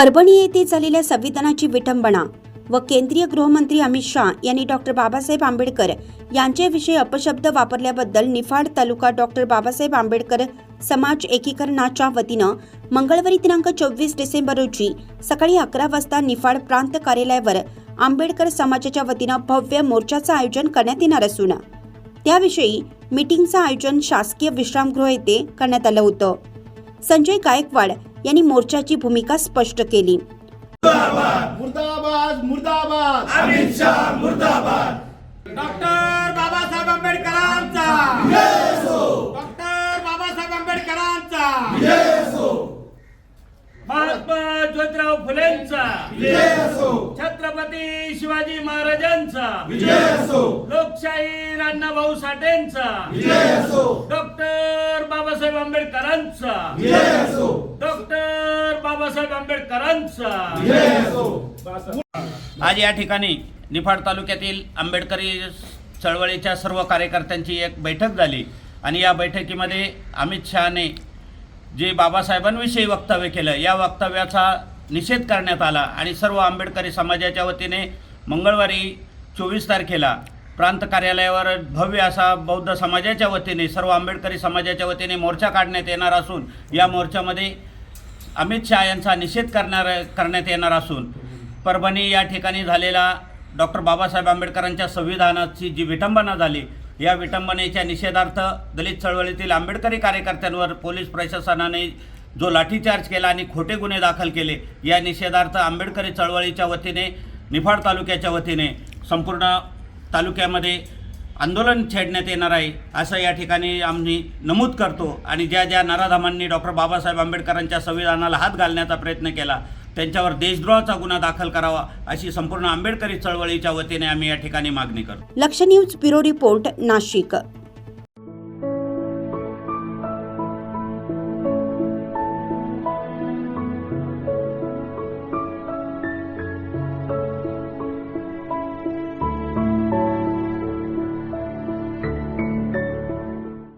परभणी येथे झालेल्या संविधानाची विटंबना व केंद्रीय गृहमंत्री अमित शहा यांनी डॉक्टर बाबासाहेब आंबेडकर यांच्याविषयी अपशब्द वापरल्याबद्दल निफाड तालुका डॉक्टर बाबासाहेब आंबेडकर समाज एकीकरणाच्या वतीनं मंगळवारी दिनांक चोवीस डिसेंबर रोजी सकाळी अकरा वाजता निफाड प्रांत कार्यालयावर आंबेडकर समाजाच्या वतीनं भव्य मोर्चाचं आयोजन करण्यात येणार असून त्याविषयी मीटिंगचं आयोजन शासकीय विश्रामगृह येथे करण्यात आलं होतं. संजय गायकवाड यांनी मोर्चाची भूमिका स्पष्ट केली. मुर्दाबाद मुर्दाबाद. अमित शहा मुर्दाबाद. डॉक्टर बाबासाहेब आंबेडकरांचा. डॉक्टर बाबासाहेब आंबेडकरांचा. महात्मा ज्योतिराव फुलेंचा. विजय असो छत्रपती शिवाजी महाराजांचा. विजय असो लोकशाही अण्णाभाऊ साठेंचा. विजय असो डॉक्टर बाबासाहेब आंबेडकरांचा. विजय असो डॉक्टर बाबासाहेब आंबेडकरांचा. आज या ठिकाणी निफाड तालुक्यातील आंबेडकरी चळवळीच्या सर्व कार्यकर्त्यांची एक बैठक झाली आणि या बैठकीमध्ये अमित शहाने जे बाबासाहेबांविषयी वक्तव्य केलं या वक्तव्याचा निषेध करण्यात आला आणि सर्व आंबेडकरी समाजाच्या वतीने मंगळवारी चोवीस तारखेला प्रांत कार्यालयावर भव्य असा बौद्ध समाजाच्या वतीने सर्व आंबेडकरी समाजाच्या वतीने मोर्चा काढण्यात येणार असून या मोर्चामध्ये अमित शहा यांचा निषेध करणार करण्यात येणार असून परभणी या ठिकाणी झालेला डॉक्टर बाबासाहेब आंबेडकरांच्या संविधानाची जी विटंबना झाली या विटंबनेच्या निषेधार्थ दलित चळवळीतील आंबेडकरी कार्यकर्त्यांवर पोलीस प्रशासनाने जो लाठीचार्ज केला आणि खोटे गुन्हे दाखल केले या निषेधार्थ आंबेडकरी चळवळीच्या वतीने निफाड तालुक्याच्या वतीने संपूर्ण तालुक्यामध्ये आंदोलन छेडण्यात येणार आहे असं या ठिकाणी आम्ही नमूद करतो. आणि ज्या ज्या नराधामांनी डॉक्टर बाबासाहेब आंबेडकरांच्या संविधानाला हात घालण्याचा प्रयत्न केला त्यांच्यावर देशद्रोहाचा गुन्हा दाखल करावा अशी संपूर्ण आंबेडकरी चळवळीच्या वतीने आम्ही या ठिकाणी मागणी करतो. लक्ष न्यूज ब्युरो रिपोर्ट नाशिक.